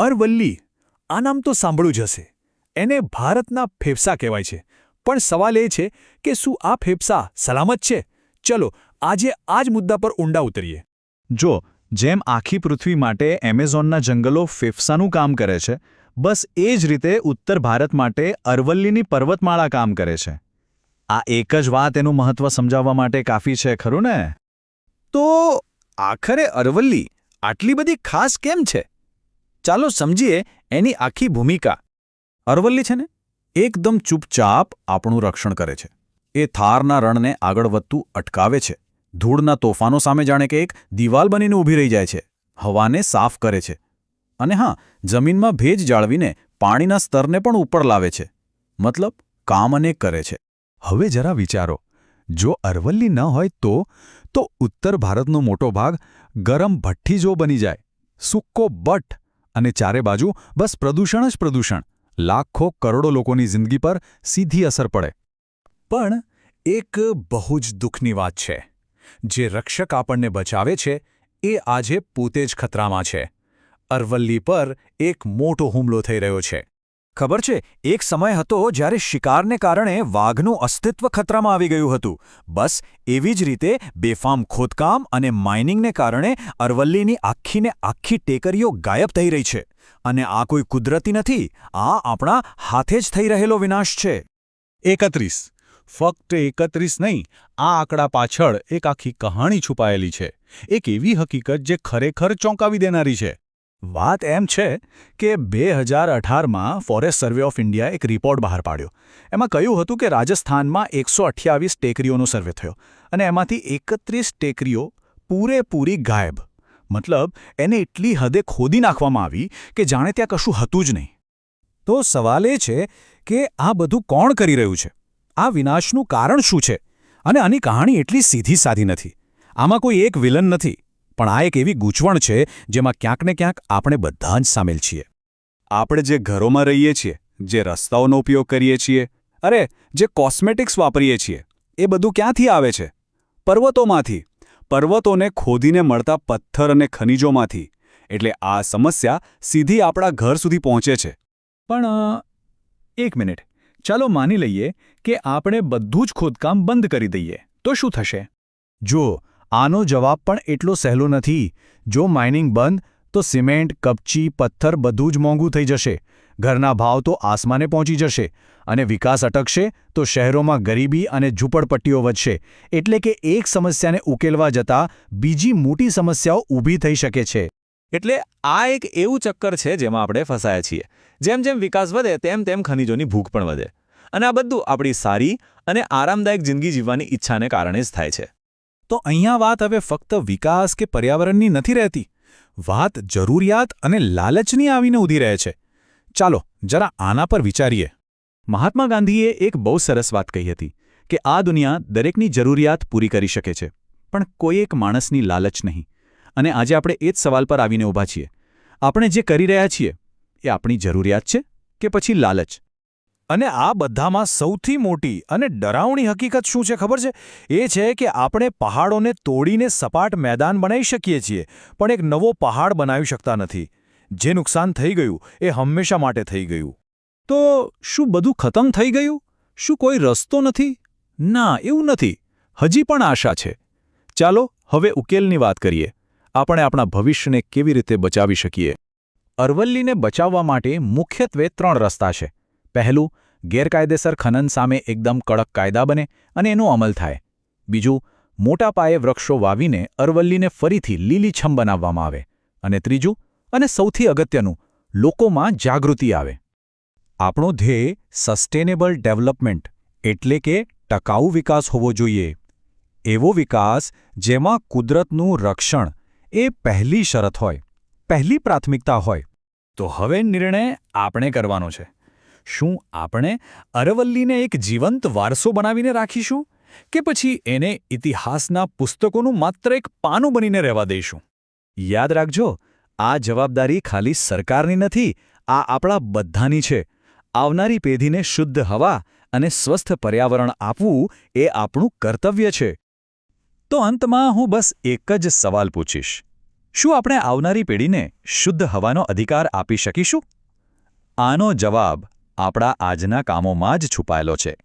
અરવલ્લી. આ નામ તો સાંભળ્યું જ હશે. એને ભારતના ફેફસા કહેવાય છે. પણ સવાલ એ છે કે શું આ ફેફસા સલામત છે? ચલો, આજે આ જ મુદ્દા પર ઊંડા ઉતરીએ. જો, જેમ આખી પૃથ્વી માટે એમેઝોનના જંગલો ફેફસાનું કામ કરે છે, બસ એ જ રીતે ઉત્તર ભારત માટે અરવલ્લીની પર્વતમાળા કામ કરે છે. આ એક જ વાત એનું મહત્વ સમજાવવા માટે કાફી છે, ખરું ને? તો આખરે અરવલ્લી આટલી બધી ખાસ કેમ છે? ચાલો સમજીએ એની આખી ભૂમિકા. અરવલ્લી છે ને? એકદમ ચૂપચાપ આપણું રક્ષણ કરે છે. એ થારના રણને આગળ વધતું અટકાવે છે. ધૂળના તોફાનો સામે જાણે કે એક દિવાલ બનીને ઊભી રહી જાય છે. હવાને સાફ કરે છે. અને હા, જમીનમાં ભેજ જાળવીને પાણીના સ્તરને પણ ઉપર લાવે છે. મતલબ કામ અને કરે છે. હવે જરા વિચારો. જો અરવલ્લી ન હોય તો તો ઉત્તર ભારતનો મોટો ભાગ ગરમ ભઠ્ઠી જો બની જાય. સૂકો બટ. અને ચારે બાજુ બસ પ્રદૂષણ જ પ્રદૂષણ. લાખો કરોડો લોકોની જિંદગી પર સીધી અસર પડે. પણ એક બહુ જ દુઃખની વાત છે. જે રક્ષક આપણને બચાવે છે, એ આજે પોતે જ ખતરામાં છે. અરવલ્લી પર એક મોટો હુમલો થઈ રહ્યો છે. ખબર છે, એક સમય હતો જ્યારે શિકારને કારણે વાઘનું અસ્તિત્વ ખતરામાં આવી ગયું હતું. બસ, એવી જ રીતે બેફામ ખોદકામ અને માઇનિંગને કારણે અરવલ્લીની આખીને આખી ટેકરીઓ ગાયબ થઈ રહી છે. અને આ કોઈ કુદરતી નથી, આ આપણા હાથે જ થઈ રહેલો વિનાશ છે. એકત્રીસ. ફક્ત એકત્રીસ નહીં, આ આંકડા પાછળ એક આખી કહાણી છુપાયેલી છે. એક એવી હકીકત જે ખરેખર ચોંકાવી દેનારી છે. વાત એમ છે કે બે હજાર અઢારમાં ફોરેસ્ટ સર્વે ઓફ ઇન્ડિયાએ એક રિપોર્ટ બહાર પાડ્યો. એમાં કહ્યું હતું કે રાજસ્થાનમાં એકસો અઠ્યાવીસ ટેકરીઓનો સર્વે થયો અને એમાંથી એકત્રીસ ટેકરીઓ પૂરેપૂરી ગાયબ. મતલબ, એને એટલી હદે ખોદી નાખવામાં આવી કે જાણે ત્યાં કશું હતું જ નહીં. તો સવાલ એ છે કે આ બધું કોણ કરી રહ્યું છે? આ વિનાશનું કારણ શું છે? અને આની કહાણી એટલી સીધી સાધી નથી. આમાં કોઈ એક વિલન નથી. પણ આ એક એવી ગૂંચવણ છે જેમાં ક્યાંક ને ક્યાંક આપણે બધા જ સામેલ છીએ. આપણે જે ઘરોમાં રહીએ છીએ, જે રસ્તાઓનો ઉપયોગ કરીએ છીએ, અરે, જે કોસ્મેટિક્સ વાપરીએ છીએ, એ બધું ક્યાંથી આવે છે? પર્વતોમાંથી. પર્વતોને ખોદીને મળતા પથ્થર અને ખનિજોમાંથી. એટલે આ સમસ્યા સીધી આપણા ઘર સુધી પહોંચે છે. પણ એક મિનિટ. ચાલો માની લઈએ કે આપણે બધું જ ખોદકામ બંધ કરી દઈએ. તો શું થશે? જો આનો જવાબ પણ એટલો સહેલો નથી. જો માઇનિંગ બંધ, તો સિમેન્ટ, કપચી, પથ્થર બધું જ મોંઘું થઈ જશે. ઘરના ભાવ તો આસમાને પહોંચી જશે. અને વિકાસ અટકશે, તો શહેરોમાં ગરીબી અને ઝૂંપડપટ્ટીઓ વધશે. એટલે કે એક સમસ્યાને ઉકેલવા જતાં બીજી મોટી સમસ્યાઓ ઊભી થઈ શકે છે. એટલે આ એક એવું ચક્કર છે જેમાં આપણે ફસાયા છીએ. જેમ જેમ વિકાસ વધે, તેમ તેમ ખનિજોની ભૂખ પણ વધે. અને આ બધું આપણી સારી અને આરામદાયક જિંદગી જીવવાની ઈચ્છાને કારણે જ થાય છે. તો અહીંયા વાત હવે ફક્ત વિકાસ કે પર્યાવરણની નથી રહેતી. વાત જરૂરિયાત અને લાલચની આવીને ઊધી રહે છે. ચાલો, જરા આના પર વિચારીએ. મહાત્મા ગાંધીએ એક બહુ સરસ વાત કહી હતી કે આ દુનિયા દરેકની જરૂરિયાત પૂરી કરી શકે છે, પણ કોઈ એક માણસની લાલચ નહીં. અને આજે આપણે એ જ સવાલ પર આવીને ઊભા છીએ. આપણે જે કરી રહ્યા છીએ, એ આપણી જરૂરિયાત છે કે પછી લાલચ? અને આ બધામાં સૌથી મોટી અને ડરાવણી હકીકત શું છે ખબર છે? એ છે કે આપણે પહાડોને તોડીને સપાટ મેદાન બનાવી શકીએ છીએ, પણ એક નવો પહાડ બનાવી શકતા નથી. જે નુકસાન થઈ ગયું, એ હંમેશા માટે થઈ ગયું. તો શું બધું ખતમ થઈ ગયું? શું કોઈ રસ્તો નથી? ના, એવું નથી. હજી પણ આશા છે. ચાલો, હવે ઉકેલની વાત કરીએ. આપણે આપણા ભવિષ્યને કેવી રીતે બચાવી શકીએ? અરવલ્લીને બચાવવા માટે મુખ્યત્વે ત્રણ રસ્તા છે. પહેલું, ગેરકાયદેસર ખનન સામે એકદમ કડક કાયદા બને અને એનો અમલ થાય. બીજું, મોટા પાયે વૃક્ષો વાવીને અરવલ્લીને ફરીથી લીલીછમ બનાવવામાં આવે. અને ત્રીજું, અને સૌથી અગત્યનું, લોકોમાં જાગૃતિ આવે. આપણો ધ્યેય સસ્ટેનેબલ ડેવલપમેન્ટ એટલે કે ટકાઉ વિકાસ હોવો જોઈએ. એવો વિકાસ જેમાં કુદરતનું રક્ષણ એ પહેલી શરત હોય, પહેલી પ્રાથમિકતા હોય. તો હવે નિર્ણય આપણે કરવાનો છે. શું આપણે અરવલ્લીને એક જીવંત વારસો બનાવીને રાખીશું કે પછી એને ઇતિહાસના પુસ્તકોનું માત્ર એક પાનું બનીને રહેવા દઈશું? યાદ રાખજો, આ જવાબદારી ખાલી સરકારની નથી, આ આપણા બધાની છે. આવનારી પેઢીને શુદ્ધ હવા અને સ્વસ્થ પર્યાવરણ આપવું એ આપણું કર્તવ્ય છે. તો અંતમાં હું બસ એક જ સવાલ પૂછીશ. શું આપણે આવનારી પેઢીને શુદ્ધ હવાનો અધિકાર આપી શકીશું? આનો જવાબ આપણા આજના કામોમાં જ છુપાયેલો છે.